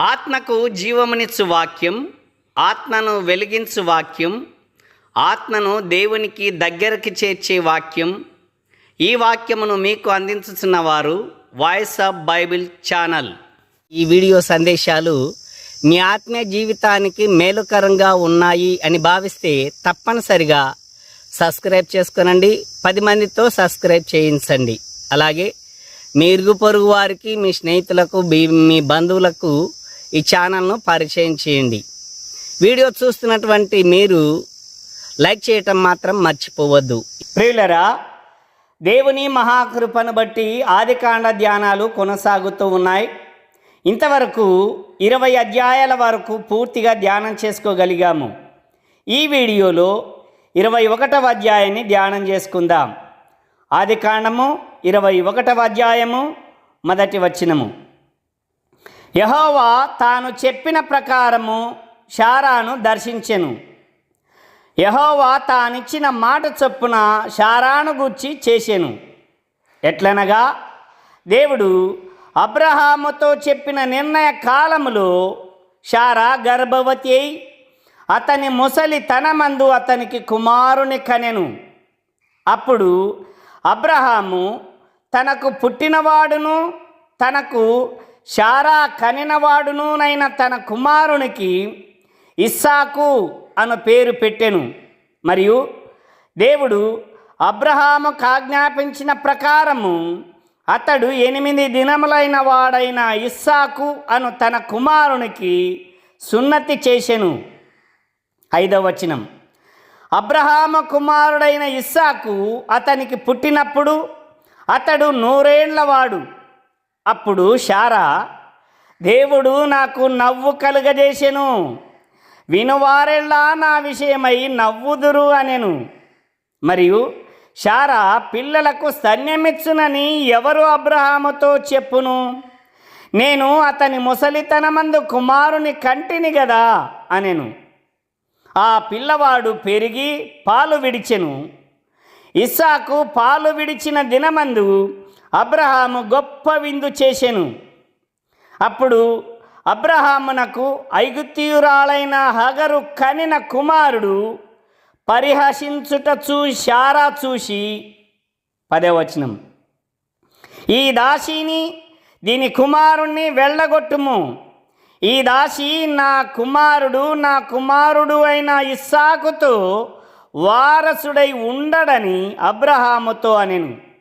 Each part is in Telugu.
ఆత్మకు జీవమునిచ్చు వాక్యం ఆత్మను వెలిగించు వాక్యం ఆత్మను దేవునికి దగ్గరికి చేర్చే వాక్యం. ఈ వాక్యమును మీకు అందించుతున్న వారు వాయిస్ ఆఫ్ బైబిల్ ఛానల్. ఈ వీడియో సందేశాలు మీ ఆత్మీయ జీవితానికి మేలుకరంగా ఉన్నాయి అని భావిస్తే తప్పనిసరిగా సబ్స్క్రైబ్ చేసుకునండి. పది మందితో సబ్స్క్రైబ్ చేయించండి. అలాగే మీ ఇరుగు పొరుగు వారికి మీ స్నేహితులకు మీ- మీ బంధువులకు ఈ ఛానల్ను పరిచయం చేయండి. వీడియో చూస్తున్నటువంటి మీరు లైక్ చేయటం మాత్రం మర్చిపోవద్దు. ప్రియులరా దేవుని మహాకృపను బట్టి ఆదికాండ ధ్యానాలు కొనసాగుతూ ఉన్నాయి. ఇంతవరకు ఇరవై అధ్యాయాల వరకు పూర్తిగా ధ్యానం చేసుకోగలిగాము. ఈ వీడియోలో ఇరవై ఒకటవ అధ్యాయాన్ని ధ్యానం చేసుకుందాం. ఆదికాండము ఇరవై ఒకటవ అధ్యాయము మొదటి వచ్చినము యహోవా తాను చెప్పిన ప్రకారము షారాను దర్శించెను. యహోవా తానిచ్చిన మాట చొప్పున షారాను గూర్చి చేసెను ఎట్లనగా దేవుడు అబ్రహాముతో చెప్పిన నిర్ణయ కాలములో షారా గర్భవతి అయి అతని ముసలి తనమందు అతనికి కుమారుని కనెను. అప్పుడు అబ్రహాము తనకు పుట్టినవాడును తనకు శారా కనినవాడునునైన తన కుమారునికి ఇస్సాకు అను పేరు పెట్టెను. మరియు దేవుడు అబ్రహాము కాజ్ఞాపించిన ప్రకారము అతడు ఎనిమిది దినములైన వాడైన ఇస్సాకు అను తన కుమారునికి సున్నతి చేసెను. ఐదవ వచనం. అబ్రహాము కుమారుడైన ఇస్సాకు అతనికి పుట్టినప్పుడు అతడు నూరేండ్లవాడు అప్పుడు శారా దేవుడు నాకు నవ్వు కలుగజేసెను. వినువారెల్లా నా విషయమై నవ్వుదురు అనెను. మరియు శారా పిల్లలకు సన్యమిచ్చునని ఎవరు అబ్రహాముతో చెప్పును? నేను అతని ముసలితనమందు కుమారుని కంటిని గదా అనెను. ఆ పిల్లవాడు పెరిగి పాలు విడిచెను. ఇస్సాకు పాలు విడిచిన దినమందు అబ్రహాము గొప్ప విందు చేసెను అప్పుడు అబ్రహామునకు ఐగుతీయురాలైన హగరు కనిన కుమారుడు పరిహసించుట చూశారా చూసి పదవచనం. ఈ దాసిని దీని కుమారుణ్ణి వెళ్ళగొట్టుము. ఈ దాసి నా కుమారుడు నా కుమారుడు అయిన ఇస్సాకుతో వారసుడై ఉండడని అబ్రహాముతో అనెను.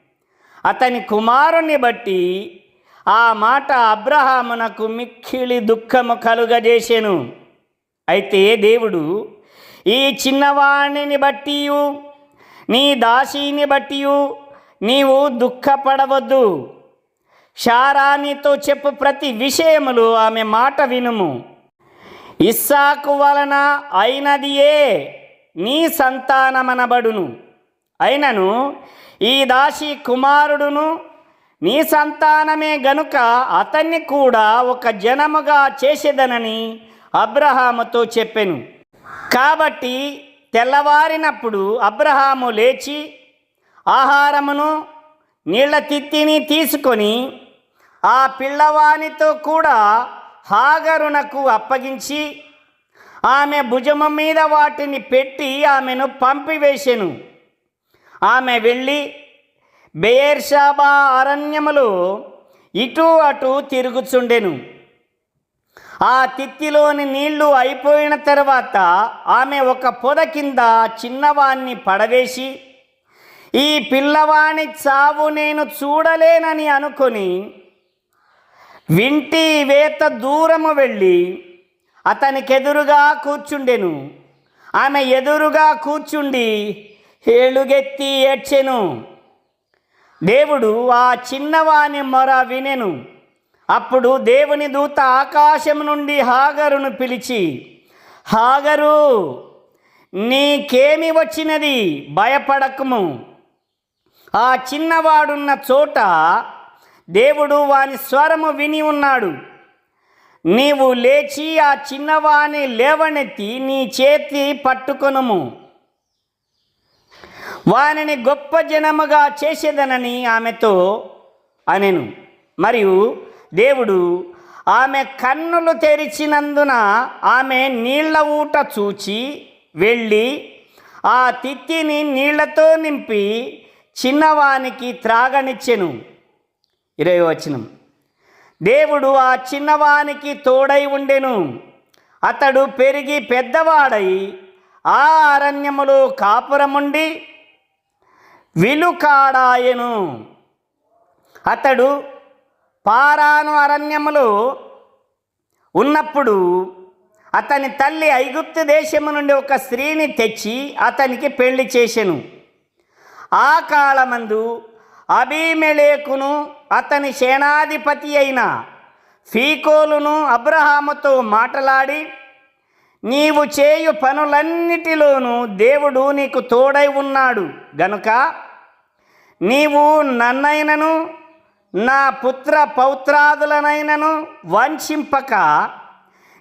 అతని కుమారుని బట్టి ఆ మాట అబ్రహామునకు మిక్కిలి దుఃఖము కలుగజేసెను. అయితే దేవుడు ఈ చిన్నవాణిని బట్టి నీ దాసిని బట్టి నీవు దుఃఖపడవద్దు. షారానితో చెప్పు ప్రతి విషయములు ఆమె మాట వినుము. ఇస్సాకు వలన అయినదియే నీ సంతానమనబడును. అయినను ఈ దాసి కుమారుడును నీ సంతానమే గనుక అతన్ని కూడా ఒక జనముగా చేసేదనని అబ్రహాముతో చెప్పెను. కాబట్టి తెల్లవారినప్పుడు అబ్రహాము లేచి ఆహారమును నీళ్ళ తిత్తిని తీసుకొని ఆ పిల్లవానితో కూడా హాగరునకు అప్పగించి ఆమె భుజము మీద వాటిని పెట్టి ఆమెను పంపివేశెను ఆమె వెళ్ళి బెయేర్షాబా అరణ్యములు ఇటు అటు తిరుగుచుండెను. ఆ తిత్తిలోని నీళ్ళు అయిపోయిన తర్వాత ఆమె ఒక పొద కింద చిన్నవాణ్ణి పడవేసి ఈ పిల్లవాణి చావు నేను చూడలేనని అనుకొని వింటి వేత దూరము వెళ్ళి అతనికెదురుగా కూర్చుండెను. ఆమె ఎదురుగా కూర్చుండి ఏలుగెత్తి ఏడ్చెను దేవుడు ఆ చిన్నవాని మొర వినెను అప్పుడు దేవుని దూత ఆకాశం నుండి హాగరును పిలిచి హాగరు నీకేమి వచ్చినది భయపడకము ఆ చిన్నవాడున్న చోట దేవుడు వాని స్వరము విని ఉన్నాడు నీవు లేచి ఆ చిన్నవాని లేవనెత్తి నీ చేతి పట్టుకొనుము వానిని గొప్ప జనముగా చేసేదనని ఆమెతో అనెను. మరియు దేవుడు ఆమె కన్నులు తెరిచినందున ఆమె నీళ్ళ ఊట చూచి వెళ్ళి ఆ తిత్తిని నీళ్ళతో నింపి చిన్నవానికి త్రాగనిచ్చెను. ఇరవై వచనం. దేవుడు ఆ చిన్నవానికి తోడై ఉండెను. అతడు పెరిగి పెద్దవాడై ఆ అరణ్యములో కాపురముండి విలుకాడాయను. అతడు పారాను అరణ్యములో ఉన్నప్పుడు అతని తల్లి ఐగుప్తు దేశము నుండి ఒక స్త్రీని తెచ్చి అతనికి పెళ్ళి చేసెను. ఆ కాలమందు అభిమెలేకును అతని సేనాధిపతి అయిన ఫీకోలును అబ్రహాముతో మాటలాడి నీవు చేయు పనులన్నిటిలోనూ దేవుడు నీకు తోడై ఉన్నాడు. గనుక నీవు నన్నైనను నా పుత్ర పౌత్రాదులనైనను వంచింపక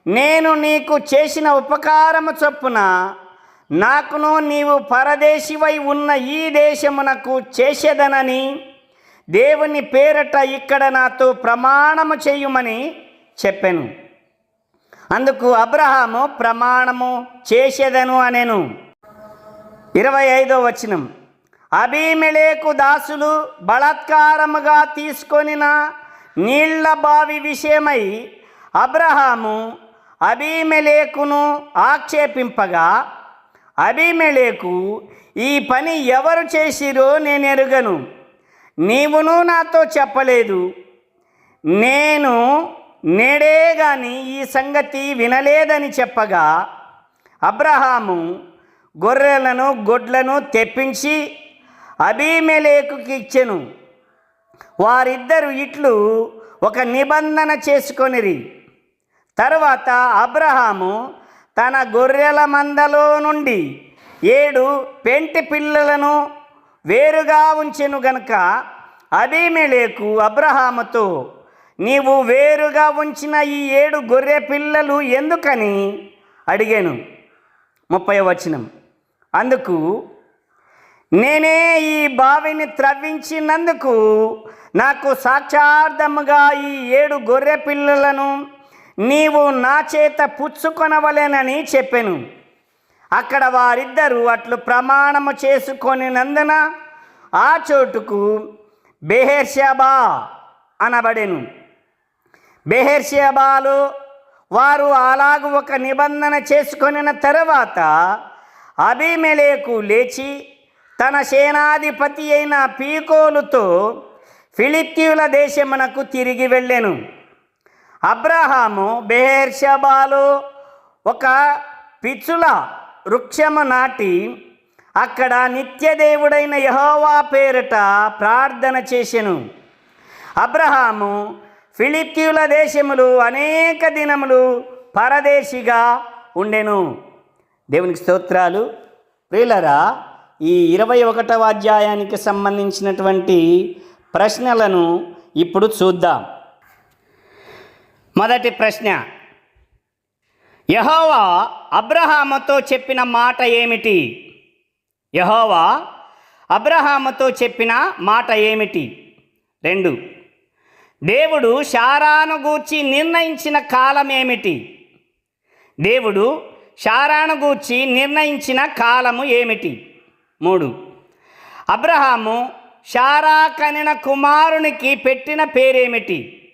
నేను నీకు చేసిన ఉపకారము చొప్పున నాకును నీవు పరదేశివై ఉన్న ఈ దేశమునకు చేసేదనని దేవుని పేరట ఇక్కడ నాతో ప్రమాణము చేయుమని చెప్పాను. అందుకు అబ్రహాము ప్రమాణము చేసేదను అనెను. ఇరవై ఐదో వచనం. అబీమెలేకు దాసులు బలాత్కారముగా తీసుకొనిన నీళ్ళ బావి విషయమై అబ్రహాము అబీమెలేకును ఆక్షేపింపగా అబీమెలేకు ఈ పని ఎవరు చేసిరో నేను ఎరుగను. నీవును నాతో చెప్పలేదు. నేను నేడే గాని ఈ సంగతి వినలేదని చెప్పగా అబ్రహాము గొర్రెలను గొడ్లను తెప్పించి అబీమెలేకుకి ఇచ్చెను. వారిద్దరు ఇట్లు ఒక నిబంధన చేసుకొనిరి. తరువాత అబ్రహాము తన గొర్రెల మందలో నుండి ఏడు పెంటి పిల్లలను వేరుగా ఉంచెను గనుక అబీమెలేకు అబ్రహాముతో నీవు వేరుగా ఉంచిన ఈ ఏడు గొర్రె పిల్లలు ఎందుకని? అడిగాను. ముప్పై వచనం. అందుకు నేనే ఈ బావిని త్రవ్వించినందుకు నాకు సాక్షార్థముగా ఈ ఏడు గొర్రె పిల్లలను నీవు నా చేత పుచ్చుకొనవలెనని చెప్పాను. అక్కడ వారిద్దరూ అట్లు ప్రమాణము చేసుకొనినందున ఆ చోటుకు బెహెర్షబా అనబడెను. బెహెర్షబాలో వారు అలాగ ఒక నిబంధన చేసుకొనిన తర్వాత అభిమెలేకు లేచి తన సేనాధిపతి అయిన పీకోలుతో ఫిలిప్తీయుల దేశమునకు తిరిగి వెళ్ళెను. అబ్రహాము బెహెర్షబాలు ఒక పిచ్చుల వృక్షము నాటి అక్కడ నిత్యదేవుడైన యహోవా పేరిట ప్రార్థన చేసెను. అబ్రహాము ఫిలిప్తీయుల దేశములు అనేక దినములు పరదేశిగా ఉండెను. దేవునికి స్తోత్రాలు. ప్రియులరా ఈ ఇరవై ఒకటవ అధ్యాయానికి సంబంధించినటువంటి ప్రశ్నలను ఇప్పుడు చూద్దాం. మొదటి ప్రశ్న. యహోవా అబ్రహాముతో చెప్పిన మాట ఏమిటి? యహోవా అబ్రహాముతో చెప్పిన మాట ఏమిటి? రెండు. దేవుడు శారాను గూర్చి నిర్ణయించిన కాలం ఏమిటి? దేవుడు శారాను గూర్చి నిర్ణయించిన కాలము ఏమిటి? మూడు. అబ్రహాము శారా కనిన కుమారునికి పెట్టిన పేరేమిటి?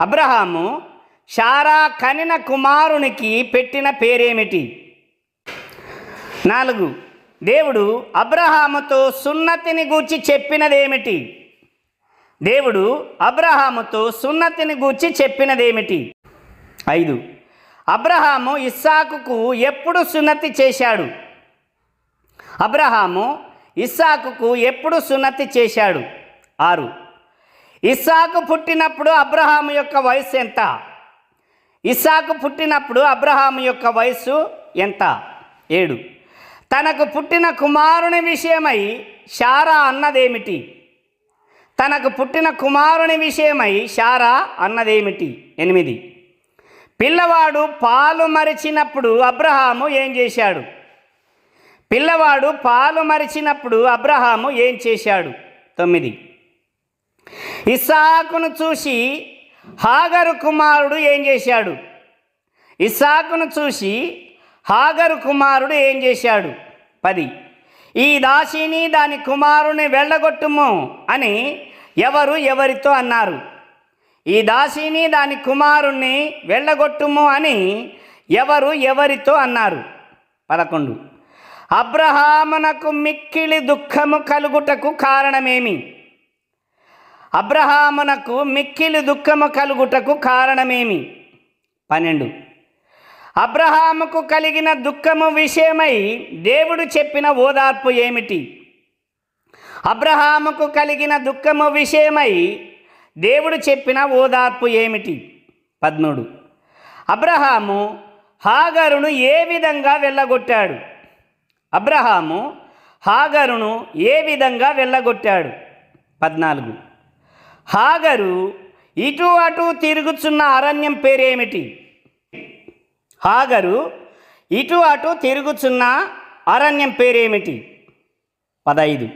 అబ్రహాము శారా కనిన కుమారునికి పెట్టిన పేరేమిటి? నాలుగు. దేవుడు అబ్రహాముతో సున్నతిని గూర్చి చెప్పినదేమిటి? దేవుడు అబ్రహాముతో సున్నతిని గూర్చి చెప్పినదేమిటి? ఐదు. అబ్రహాము ఇస్సాకుకు ఎప్పుడు సున్నతి చేశాడు? అబ్రహాము ఇస్సాకుకు ఎప్పుడు సున్నతి చేశాడు? ఆరు. ఇస్సాకు పుట్టినప్పుడు అబ్రహాము యొక్క వయసు ఎంత? ఇస్సాకు పుట్టినప్పుడు అబ్రహాము యొక్క వయసు ఎంత? ఏడు. తనకు పుట్టిన కుమారుని విషయమై షారా అన్నదేమిటి? తనకు పుట్టిన కుమారుని విషయమై శారా అన్నదేమిటి? ఎనిమిది. పిల్లవాడు పాలు మరిచినప్పుడు అబ్రహాము ఏం చేశాడు? పిల్లవాడు పాలు మరిచినప్పుడు అబ్రహాము ఏం చేశాడు? తొమ్మిది. ఇస్సాకును చూసి హాగరు కుమారుడు ఏం చేశాడు? ఇస్సాకును చూసి హాగరు కుమారుడు ఏం చేశాడు? పది. ఈ దాసిని దాని కుమారుని వెళ్ళగొట్టుము అని ఎవరు ఎవరితో అన్నారు. ఈ దాసిని దాని కుమారుణ్ణి వెళ్ళగొట్టుము అని ఎవరు ఎవరితో అన్నారు. పదకొండు. అబ్రహామునకు మిక్కిలి దుఃఖము కలుగుటకు కారణమేమి? అబ్రహామునకు మిక్కిలి దుఃఖము కలుగుటకు కారణమేమి? పన్నెండు. అబ్రహాముకు కలిగిన దుఃఖము విషయమై దేవుడు చెప్పిన ఓదార్పు ఏమిటి? అబ్రహాముకు కలిగిన దుఃఖము విషయమై దేవుడు చెప్పిన ఓదార్పు ఏమిటి? పద్మూడు. అబ్రహాము హాగరును ఏ విధంగా వెళ్ళగొట్టాడు? అబ్రహాము హాగరును ఏ విధంగా వెళ్ళగొట్టాడు? పద్నాలుగు. హాగరు ఇటు అటు తిరుగుచున్న అరణ్యం పేరేమిటి? హాగరు ఇటు అటు తిరుగుచున్న అరణ్యం పేరేమిటి? పదైదు.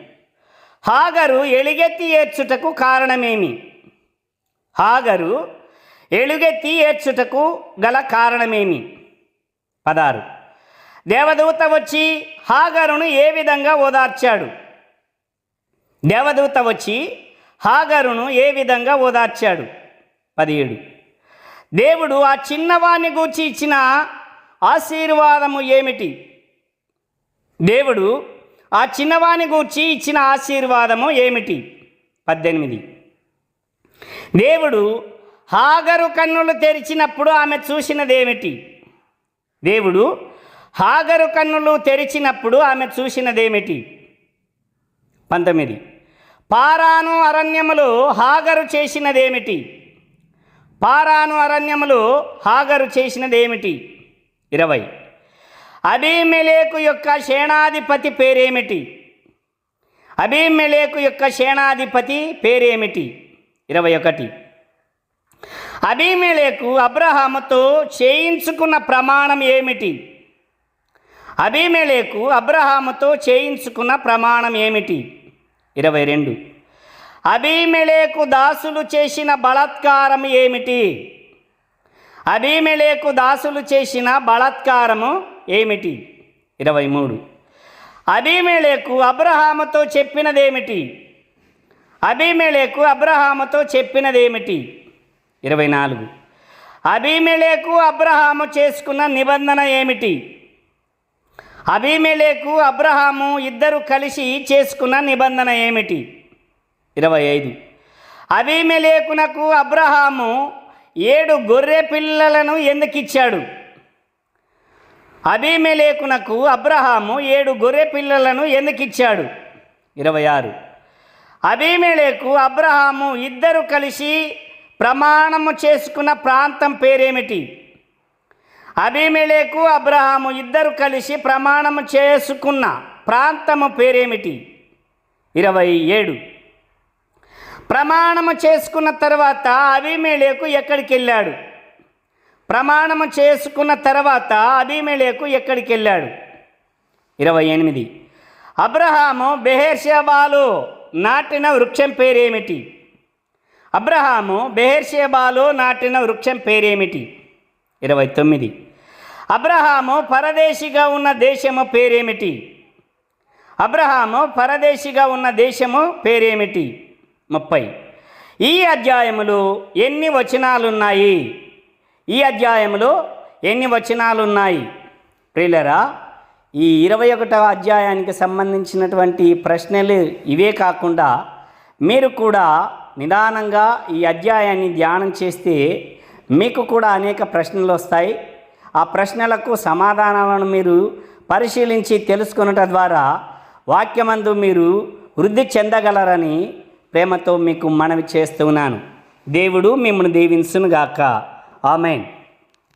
హాగరు ఎలుగెత్తి ఏడ్చుటకు కారణమేమి? హాగరు ఎలుగెత్తి ఏడ్చుటకు గల కారణమేమి? పదారు దేవదూత వచ్చి హాగరును ఏ విధంగా ఓదార్చాడు? దేవదూత వచ్చి హాగరును ఏ విధంగా ఓదార్చాడు? పదిహేడు. దేవుడు ఆ చిన్నవాణ్ణి గూర్చి ఇచ్చిన ఆశీర్వాదము ఏమిటి? దేవుడు ఆ చిన్నవాణి గూర్చి ఇచ్చిన ఆశీర్వాదము ఏమిటి? పద్దెనిమిది. దేవుడు హాగరు కన్నులు తెరిచినప్పుడు ఆమె చూసినదేమిటి? దేవుడు హాగరు కన్నులు తెరిచినప్పుడు ఆమె చూసినదేమిటి? పంతొమ్మిది. పారాను అరణ్యములు హాగరు చేసినదేమిటి? పారాను అరణ్యములు హాగరు చేసినదేమిటి? ఇరవై. అభిమెలేకు యొక్క సేనాధిపతి పేరేమిటి? అభిమెలేకు యొక్క సేనాధిపతి పేరేమిటి? ఇరవై ఒకటి. అభిమెలేకు అబ్రహాముతో చేయించుకున్న ప్రమాణం ఏమిటి? అభిమెలేకు అబ్రహాముతో చేయించుకున్న ప్రమాణం ఏమిటి? ఇరవై రెండు. అభిమెలేకు దాసులు చేసిన బలాత్కారం ఏమిటి? అభిమెలేకు దాసులు చేసిన బలాత్కారము ఏమిటి? ఇరవై మూడు. అభిమెలేకు అబ్రహాముతో చెప్పినదేమిటి? అభిమెలేకు అబ్రహాముతో చెప్పినదేమిటి? ఇరవై నాలుగు. అభిమెలేకు అబ్రహాము చేసుకున్న నిబంధన ఏమిటి? అభిమెలేకు అబ్రహాము ఇద్దరు కలిసి చేసుకున్న నిబంధన ఏమిటి? ఇరవై ఐదు. అబీమెలేకునకు అబ్రహాము ఏడు గొర్రె పిల్లలను ఎందుకు ఇచ్చాడు అబ్రహాము ఏడు గొర్రె పిల్లలను ఎందుకు ఇచ్చాడు ఇరవై ఆరు. అబీమెలేకు అబ్రహాము ఇద్దరు కలిసి ప్రమాణము చేసుకున్న ప్రాంతం పేరేమిటి? అబీమెలేకు అబ్రహాము ఇద్దరు కలిసి ప్రమాణము చేసుకున్న ప్రాంతము పేరేమిటి? ఇరవై ఏడు. ప్రమాణము చేసుకున్న తర్వాత అబీమెలేకు ఎక్కడికి వెళ్ళాడు ప్రమాణము చేసుకున్న తర్వాత అబీమెలేకు ఎక్కడికి వెళ్ళాడు ఇరవై ఎనిమిది. అబ్రహాము బెహెర్షేబాలో నాటిన వృక్షం పేరేమిటి? అబ్రహాము బెహెర్షేబాలు నాటిన వృక్షం పేరేమిటి? ఇరవై తొమ్మిది. అబ్రహాము పరదేశిగా ఉన్న దేశము పేరేమిటి? అబ్రహాము పరదేశిగా ఉన్న దేశము పేరేమిటి? ముప్పై. ఈ అధ్యాయములో ఎన్ని వచనాలున్నాయి? ఈ అధ్యాయంలో ఎన్ని వచనాలున్నాయి? ప్రియులరా ఈ ఇరవై ఒకటవ అధ్యాయానికి సంబంధించినటువంటి ప్రశ్నలు ఇవే కాకుండా మీరు కూడా నిదానంగా ఈ అధ్యాయాన్ని ధ్యానం చేస్తే మీకు కూడా అనేక ప్రశ్నలు వస్తాయి. ఆ ప్రశ్నలకు సమాధానాలను మీరు పరిశీలించి తెలుసుకొనుట ద్వారా వాక్యమందు మీరు వృద్ధి చెందగలరని ప్రేమతో మీకు మనవి చేస్తున్నాను దేవుడు మిమ్మల్ని దీవించునుగాక. ఆమెన్.